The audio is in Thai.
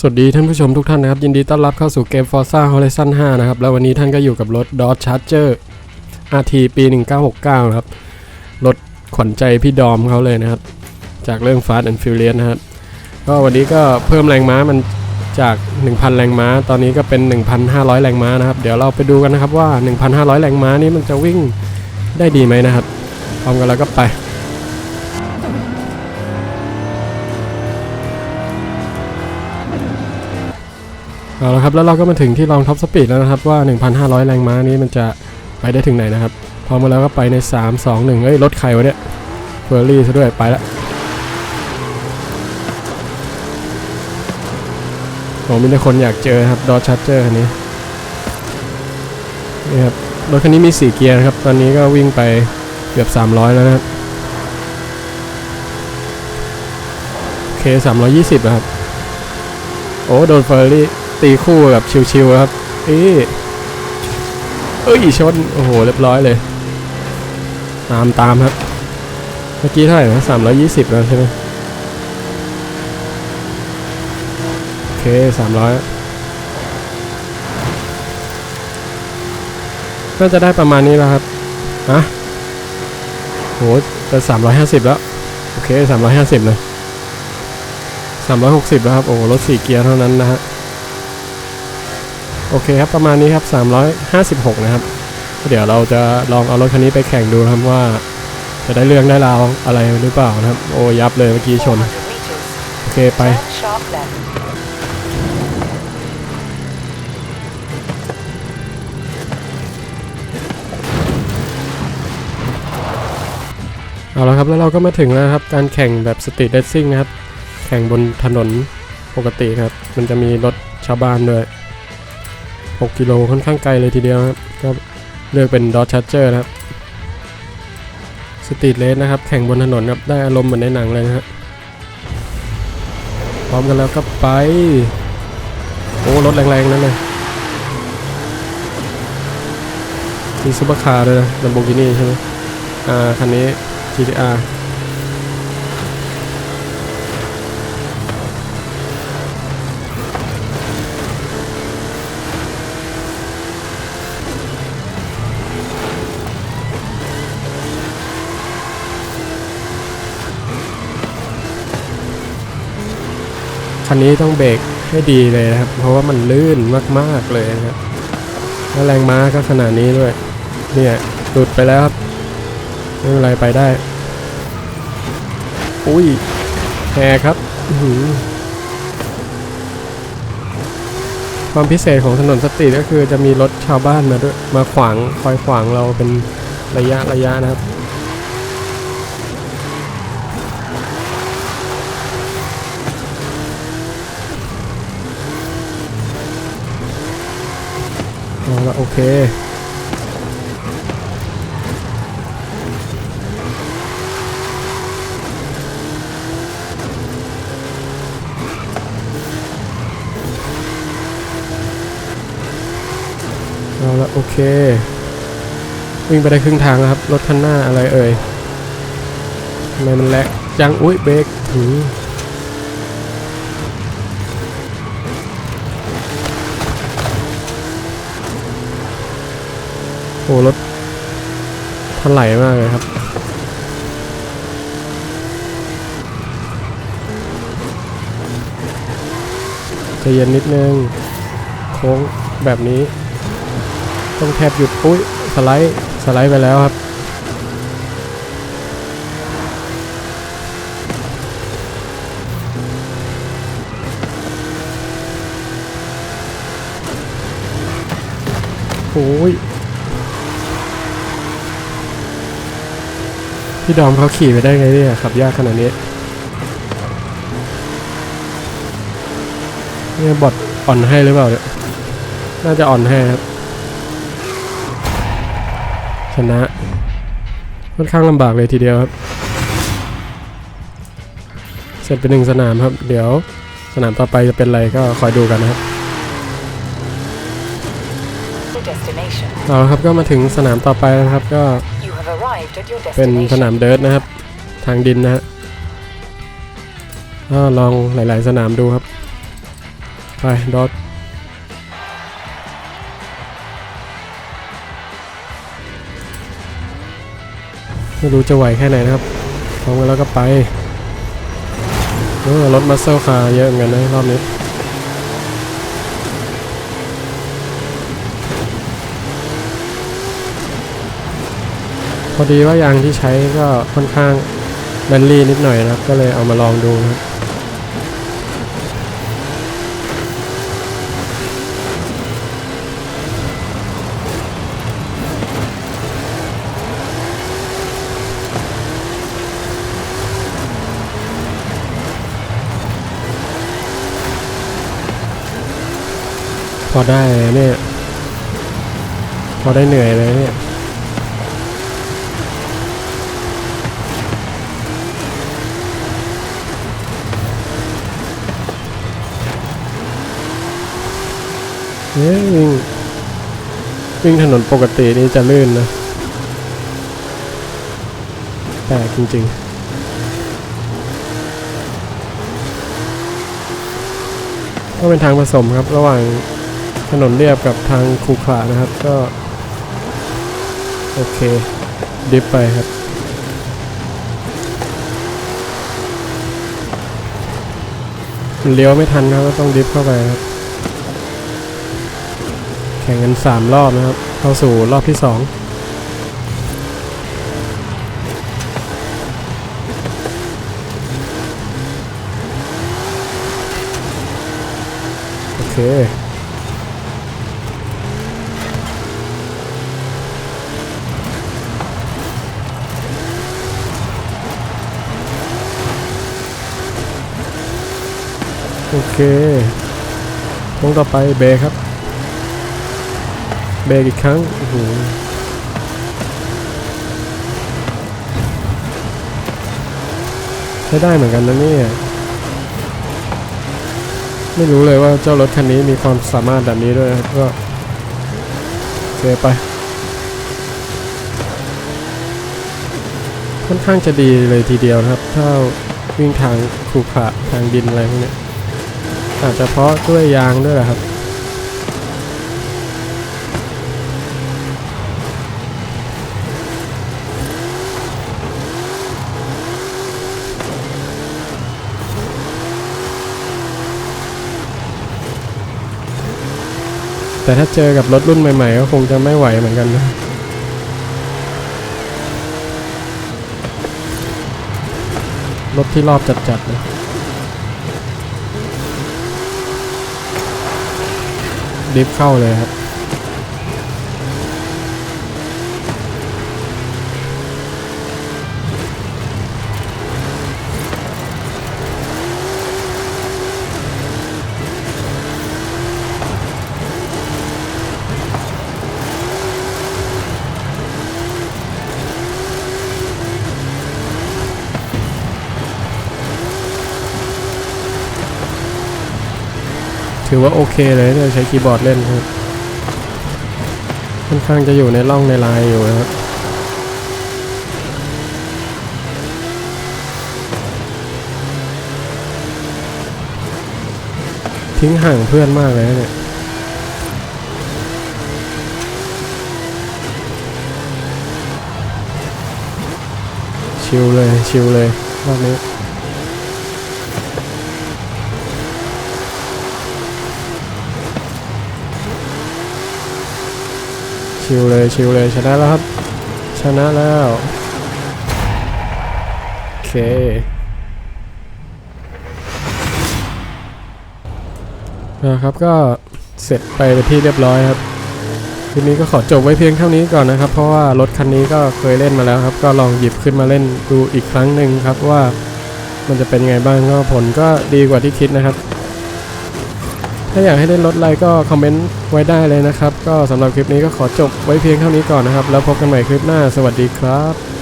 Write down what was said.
สวัสดีท่านผู้ชมทุกท่านนะครับ ยินดีต้อนรับเข้าสู่เกม Forza Horizon 5 นะครับ แล้ววันนี้ท่านก็อยู่กับรถ Dodge Charger RT ปี 1969 นะครับ รถขวัญใจพี่ดอมเขาเลยนะครับ จากเรื่อง Fast and Furious นะครับ ก็วันนี้ก็เพิ่มแรงม้ามันจาก 1,000 แรงม้า ตอนนี้ก็เป็น 1,500 แรงม้านะครับ เดี๋ยวเราไปดูกันนะครับว่า 1,500 แรงม้านี้มันจะวิ่งได้ดีไหมนะครับพร้อมกันแล้วก็ไป เอาละครับแล้วเราก็มาถึงที่ลองท็อปสปีดแล้วนะครับว่า 1,500 แรงม้านี้มันจะไปได้ถึงไหนนะครับ พอมาแล้วก็ไปใน 3 2 1 เอ้ยรถใครวะเนี่ยเฟอร์รี่ซะด้วยไปละผมมีแต่คนอยากเจอครับดอชาร์เจอร์คันนี้นี่ครับรถคันนี้มี 4 เกียร์นะครับตอนนี้ก็วิ่งไปเกือบ 300 แล้วนะครับโอเค320 นะครับ โอ้โดนเฟอร์รี่ ตีคู่แบบชิวๆครับเอ้ยเอ้ยชนโอ้โหเรียบร้อยเลย ตามตามครับ เมื่อกี้เท่าไหร่นะสามร้อยยี่สิบแล้วใช่ไหมโอเคสามร้อยก็จะได้ประมาณนี้แล้วครับฮะโหจะสามร้อยห้าสิบแล้ว โอเคสามร้อยห้าสิบเลย360แล้วครับ โอ้รถ4เกียร์เท่านั้นนะฮะ โอเคครับประมาณนี้ครับ 356 นะครับ เดี๋ยวเราจะลองเอารถคันนี้ไปแข่งดูครับว่า จะได้เรื่องได้ราวอะไรหรือเปล่านะครับ โอ้ยับเลยเมื่อกี้ชน โอเคไปเอาละครับแล้วเราก็มาถึงแล้วครับการแข่งแบบสตรีทเรซซิ่งนะครับ แข่งบนถนนปกติครับ มันจะมีรถชาวบ้านด้วย 6กิโลค่อนข้างไกลเลยทีเดียวครับก็เลือกเป็น Dodge Charger นะครับสตรีทเรสนะครับ แข่งบนถนนครับ ได้อารมณ์เหมือนในหนังเลยนะฮะพร้อมกันแล้วก็ไป โอ้ รถแรงๆ นั่นเลยมีซุปเปอร์คาร์ด้วยนะ Lamborghini ใช่ไหมอ่า คันนี้ GTR คันนี้ต้องเบรกให้ดีเลยนะครับ เพราะว่ามันลื่นมากๆเลยนะครับแล้วแรงม้าก็ขนาดนี้ด้วย เนี่ยหลุดไปแล้วครับไม่เป็นไรไปได้ อุ้ยแหครับความพิเศษของถนนสตรีทก็คือจะมีรถชาวบ้านมาด้วยมาขวางคอยขวางเราเป็นระยะระยะนะครับ เอาละโอเคเอาละโอเค วิ่งไปได้ครึ่งทางแล้วครับ รถคันหน้าอะไรเอ่ยทำไมมันแลกจัง อุ้ยเบรกถือ โอ้รถถลายมากเลยครับใจเย็นนิดนึง โค้งแบบนี้ ต้องแทบหยุดอุ้ยสไลด์สไลด์ไปแล้วครับโอ้ย พี่ดอมเขาขี่ไปได้ไงเนี่ยขับยากขนาดนี้เนี่ยบอทอ่อนให้หรือเปล่าเนี่ยน่าจะอ่อนให้ครับ ชนะค่อนข้างลำบากเลยทีเดียวครับ เสร็จไปหนึ่งสนามครับ เดี๋ยวสนามต่อไปจะเป็นอะไรก็คอยดูกันนะครับ The destination. เอาละครับก็มาถึงสนามต่อไปแล้วนะครับก็ เป็นสนามเดิร์ทนะครับ ทางดินนะฮะลองหลาย ๆ สนามดูครับ ไปดอทไม่รู้จะไหวแค่ไหนนะครับพร้อมกันแล้วก็ไปเออรถมัสเซลคาร์เยอะเหมือนกันนะรอบนี้ พอดีว่ายางที่ใช้ก็ค่อนข้างแบนลี่นิดหน่อยนะครับ ก็เลยเอามาลองดูนะพอได้เนี่ย พอได้เหนื่อยเลยเนี่ย เอ๊ะวิ่งวิ่งถนนปกตินี่จะลื่นนะแปลกจริงๆก็เป็นทางผสมครับระหว่างถนนเรียบกับทางขรุขระนะครับก็ โอเค ดิฟไปครับ เลี้ยวไม่ทันครับก็ต้องดิฟเข้าไปครับ แข่งกัน 3 รอบนะครับ เข้าสู่รอบที่ 2โอเคโอเคตรงต่อไปเบรครับ เบรกอีกครั้งโอ้โหใช้ได้เหมือนกันนะเนี่ยไม่รู้เลยว่าเจ้ารถคันนี้มีความสามารถแบบนี้ด้วยครับก็โอเคไปค่อนข้างจะดีเลยทีเดียวนะครับ ถ้าวิ่งทางขรุขระทางดินอะไรพวกนี้อาจจะเพราะด้วยยางด้วยแหละครับ แต่ถ้าเจอกับรถรุ่นใหม่ๆ ก็คงจะไม่ไหวเหมือนกันนะรถที่รอบจัดๆนะดิฟเข้าเลยครับ ถือว่าโอเคเลยเนี่ยใช้คีย์บอร์ดเล่นครับค่อนข้างจะอยู่ในร่องในลายอยู่นะครับทิ้งห่างเพื่อนมากเลยเนี่ยชิลเลยชิลเลยรอบนี้ ชิลเลยชิลเลยชนะแล้วครับ ชนะแล้วโอเคนะครับก็เสร็จไปเป็นที่เรียบร้อยครับทีนี้ก็ขอจบไว้เพียงเท่านี้ก่อนนะครับ เพราะว่ารถคันนี้ก็เคยเล่นมาแล้วครับ ก็ลองหยิบขึ้นมาเล่นดูอีกครั้งหนึ่งครับว่ามันจะเป็นไงบ้างก็ผลก็ดีกว่าที่คิดนะครับ ถ้าอยากให้เล่นรถอะไรก็คอมเมนต์ไว้ได้เลยนะครับ ก็สำหรับคลิปนี้ก็ขอจบไว้เพียงเท่านี้ก่อนนะครับ แล้วพบกันใหม่คลิปหน้า สวัสดีครับ